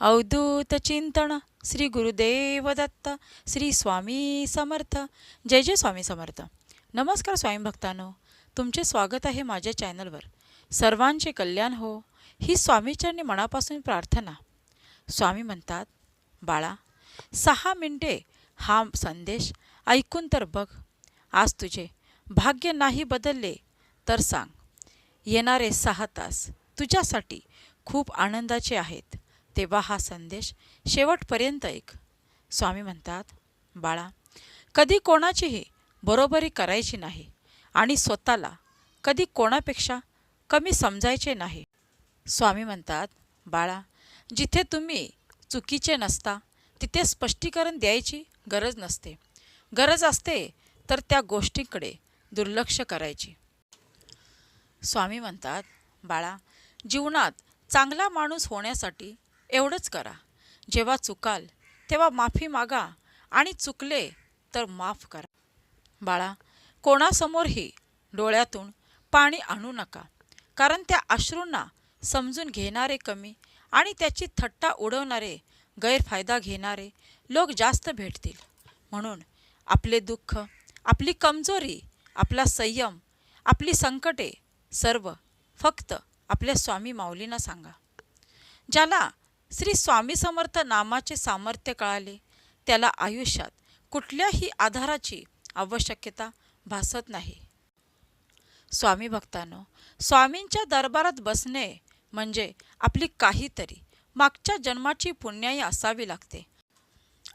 अवधूत चिंतन श्री गुरुदेव दत्त श्री स्वामी समर्थ. जय जय स्वामी समर्थ. नमस्कार स्वामी भक्तांनो. तुमचे स्वागत आहे माझ्या चॅनलवर. सर्वांचे कल्याण हो ही स्वामीचरणी मनापासून प्रार्थना. स्वामी म्हणतात बाळा सहा मिनटे हा संदेश ऐकून तर बघ. आज तुझे भाग्य नाही बदलले तर सांग. येणारे सहा तास तुझ्यासाठी खूप आनंदाचे आहेत. तेव्हा हा संदेश शेवटपर्यंत ऐक स्वामी म्हणतात बाळा कधी कोणाचीही बरोबरी करायची नाही आणि स्वतःला कधी कोणापेक्षा कमी समजायचे नाही. स्वामी म्हणतात बाळा जिथे तुम्ही चुकीचे नसता तिथे स्पष्टीकरण द्यायची गरज नसते. गरज असते तर त्या गोष्टींकडे दुर्लक्ष करायची. स्वामी म्हणतात बाळा जीवनात चांगला माणूस होण्यासाठी एवढंच करा. जेव्हा चुकाल तेव्हा माफी मागा आणि चुकले तर माफ करा. बाळा कोणासमोरही डोळ्यातून पाणी आणू नका कारण त्या अश्रूंना समजून घेणारे कमी आणि त्याची थट्टा उडवणारे गैरफायदा घेणारे लोक जास्त भेटतील. म्हणून आपले दुःख आपली कमजोरी आपला संयम आपली संकटे सर्व फक्त आपल्या स्वामी माऊलींना सांगा. ज्याला श्री स्वामी समर्थ नामाचे सामर्थ्य कळाले. त्याला आयुष्यात कुठल्याही आधाराची आवश्यकता भासत नाही. स्वामी भक्तांनो स्वामींच्या दरबारात बसणे म्हणजे आपली काहीतरी मागच्या जन्माची पुण्याई असावी लागते.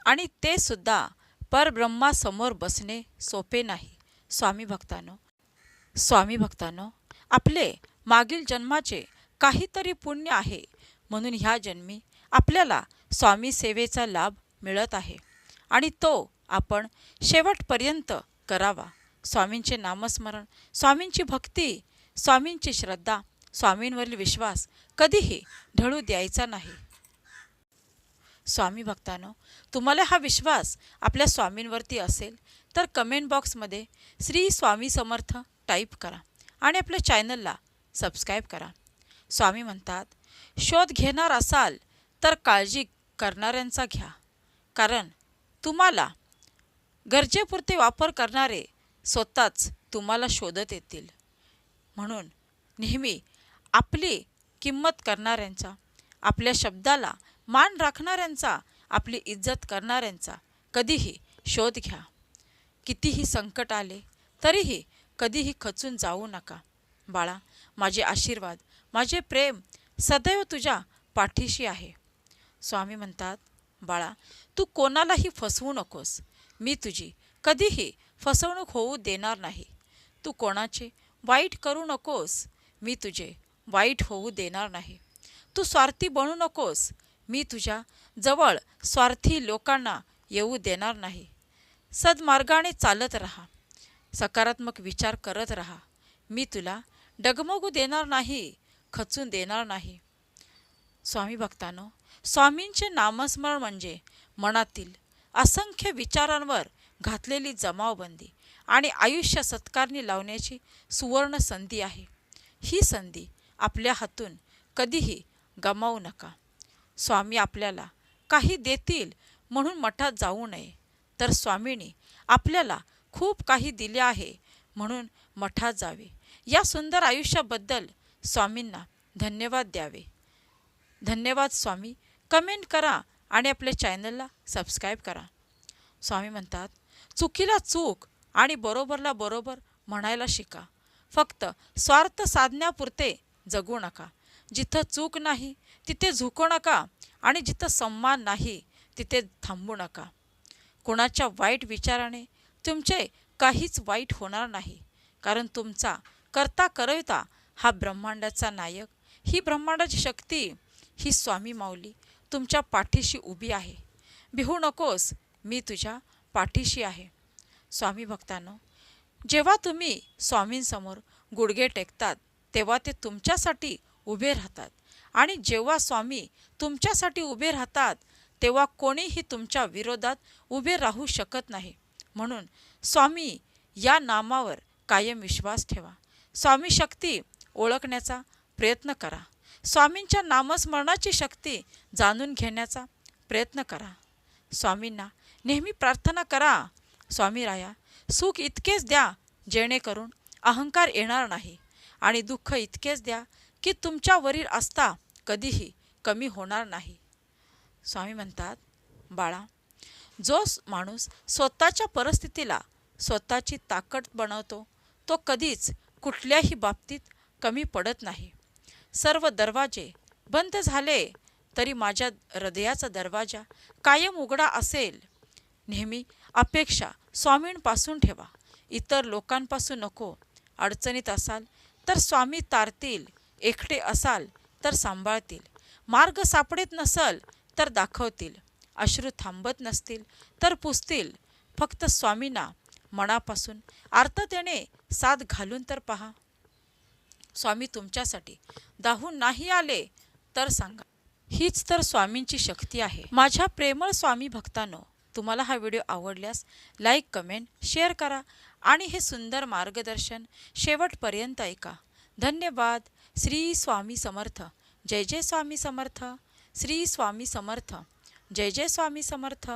आणि ते सुद्धा परब्रह्मासमोर बसणे सोपे नाही. स्वामी भक्तांनो स्वामी भक्तांनो आपले मागील जन्माचे काहीतरी पुण्य आहे म्हणून ह्या जन्मी आपल्याला स्वामी सेवेचा लाभ मिळत आहे. आणि तो आपण शेवटपर्यंत करावा. स्वामींचे नामस्मरण स्वामींची भक्ती स्वामींची श्रद्धा स्वामींवरील विश्वास कधीही ढळू द्यायचा नाही. स्वामी भक्तानो तुम्हाला हा विश्वास आपल्या स्वामींवरती असेल तर कमेंट बॉक्समध्ये श्री स्वामी समर्थ टाईप करा आणि आपल्या चॅनलला सबस्क्राईब करा. स्वामी म्हणतात शोध घेणार असाल तर काळजी करणाऱ्यांचा घ्या. कारण तुम्हाला गरजेपुरते वापर करणारे स्वतःच तुम्हाला शोधत येतील. म्हणून नेहमी आपली किंमत करणाऱ्यांचा आपल्या शब्दाला मान राखणाऱ्यांचा आपली इज्जत करणाऱ्यांचा कधीही शोध घ्या. कितीही संकट आले तरीही कधीही खचून जाऊ नका. बाळा माझे आशीर्वाद माझे प्रेम सदैव तुझ्या पाठीशी आहे. स्वामी म्हणतात बाळा तू कोणालाही फसवू नकोस. मी तुझी कधीही फसवणूक होऊ देणार नाही. तू कोणाचे वाईट करू नकोस. मी तुझे वाईट होऊ देणार नाही. तू स्वार्थी बनू नकोस. मी तुझ्या जवळ स्वार्थी लोकांना येऊ देणार नाही. सद्मार्गाने चालत राहा. सकारात्मक विचार करत राहा. मी तुला डगमगू देणार नाही. खचून देणार नाही. स्वामी भक्तांनो स्वामींचे नामस्मरण म्हणजे मनातील असंख्य विचारांवर घातलेली जमावबंदी आणि आयुष्य सत्कारणी लावण्याची सुवर्ण संधी आहे. ही संधी आपल्या हातून कधीही गमावू नका. स्वामी आपल्याला काही देतील म्हणून मठात जाऊ नये तर स्वामींनी आपल्याला खूप काही दिले आहे म्हणून मठात जावे. या सुंदर आयुष्याबद्दल स्वामींना धन्यवाद द्यावे. धन्यवाद स्वामी. कमेंट करा आणि आपल्या चॅनलला सबस्क्राईब करा. स्वामी म्हणतात चुकीला चूक आणि बरोबरला बरोबर म्हणायला शिका. फक्त स्वार्थ साधण्यापुरते जगू नका. जिथं चूक नाही तिथे झुकू नका आणि जिथं सम्मान नाही तिथे थांबू नका. कोणाच्या वाईट विचाराने तुमचे काहीच वाईट होणार नाही. कारण तुमचा करता करविता हा ब्रह्मांडाचा नायक. ही ब्रह्मांडाची शक्ती ही स्वामी माऊली तुमच्या पाठीशी उभी आहे. भिहू नकोस मी तुझ्या पाठीशी आहे. स्वामी भक्तांनो जेव्हा तुम्ही स्वामींसमोर गुडघे टेकतात तेव्हा ते तुमच्यासाठी उभे राहतात. आणि जेव्हा स्वामी तुमच्यासाठी उभे राहतात तेव्हा कोणीही तुमच्या विरोधात उभे राहू शकत नाही. म्हणून स्वामी या नामावर कायम विश्वास ठेवा. स्वामी शक्ती ओळखण्याचा प्रयत्न करा. स्वामींच्या नामस्मरणाची शक्ती जाणून घेण्याचा प्रयत्न करा. स्वामींना नेहमी प्रार्थना करा. स्वामी राया सुख इतकेच द्या जेणेकरून अहंकार येणार नाही आणि दुःख इतकेच द्या की तुमच्यावरील आस्था कधीही कमी होणार नाही. स्वामी म्हणतात बाळा जो माणूस स्वतःच्या परिस्थितीला स्वतःची ताकद बनवतो तो कधीच कुठल्याही बाबतीत कमी पडत नाही. सर्व दरवाजे बंद झाले तरी माझ्या हृदयाचा दरवाजा कायम उघडा असेल. नेहमी अपेक्षा स्वामींपासून ठेवा. इतर लोकांपासून नको. अडचणीत असाल तर स्वामी तारतील. एकटे असाल तर सांभाळतील. मार्ग सापडत नसल तर दाखवतील. अश्रू थांबत नसतील तर पुसतील. फक्त स्वामींना मनापासून आर्ततेने साथ घालून तर पहा. स्वामी तुमच्यासाठी. दाहून नाही आले तर सांगा. हीच तर स्वामींची शक्ती आहे. माझ्या प्रेमळ स्वामी भक्तांनो तुम्हाला हा व्हिडिओ आवडल्यास लाईक कमेंट शेअर करा आणि हे सुंदर मार्गदर्शन शेवटपर्यंत ऐका. धन्यवाद. श्री स्वामी समर्थ. जय जय स्वामी समर्थ. श्री स्वामी समर्थ. जय जय स्वामी समर्थ.